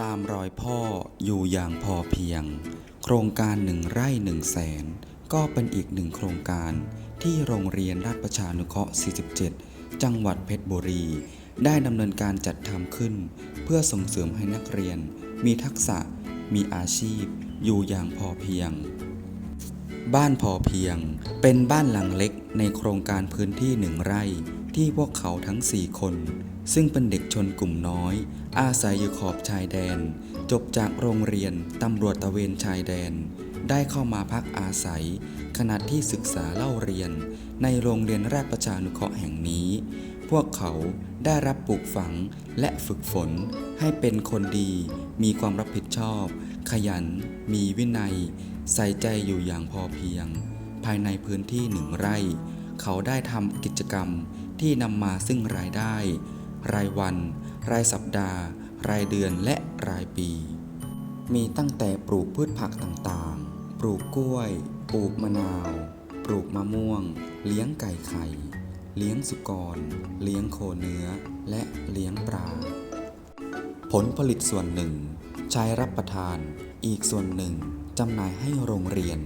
ตามรอยพ่ออยู่อย่างพอเพียง โครงการหนึ่งไร่หนึ่งแสนก็เป็นอีกหนึ่งโครงการที่โรงเรียนราชประชานุเคราะห์ 47 จังหวัดเพชรบุรี ได้ดำเนินการจัดทำขึ้น เพื่อส่งเสริมให้นักเรียน มีทักษะ มีอาชีพ อยู่อย่างพอเพียง บ้านพอเพียง เป็นบ้านหลังเล็กในโครงการพื้นที่หนึ่งไร่ ที่พวกเขาทั้ง4คน ซึ่งเป็นเด็กชนกลุ่มน้อย อาศัยอยู่ขอบชายแดน จบจากโรงเรียนตำรวจตะเวนชายแดน ได้เข้ามาพักอาศัย ขณะที่ศึกษาเล่าเรียน ในโรงเรียนราชประชานุเคราะห์แห่งนี้ พวกเขาได้รับปลูกฝังและฝึกฝน ให้เป็นคนดี มีความรับผิดชอบ ขยัน มีวินัย ใส่ใจอยู่อย่างพอเพียง ภายในพื้นที่หนึ่งไร่ เขาได้ทำกิจกรรม ที่นำมาซึ่งรายได้ รายวัน รายสัปดาห์ รายเดือนและรายปี มีตั้งแต่ปลูกพืชผักต่างๆ ปลูกกล้วย ปลูกมะนาว ปลูกมะม่วง เลี้ยงไก่ไข่ เลี้ยงสุกร เลี้ยงโคเนื้อ และเลี้ยงปลา ผลผลิตส่วนหนึ่ง ใช้รับประทาน อีกส่วนหนึ่งจำหน่ายให้โรงเรียน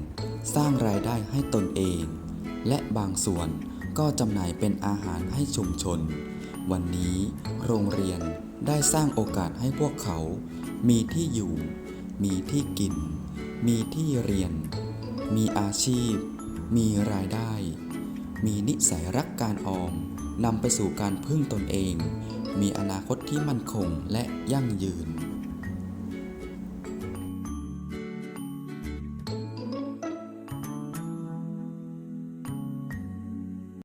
สร้างรายได้ให้ตนเอง และบางส่วน ก็จำหน่ายเป็นอาหารให้ชุมชน วันนี้โรงเรียนได้สร้างโอกาสให้พวกเขา มีที่อยู่ มีที่กิน มีที่เรียน มีอาชีพ มีรายได้ มีนิสัยรักการออมนำไปสู่การพึ่งตนเอง มีอนาคตที่มั่นคงและยั่งยืน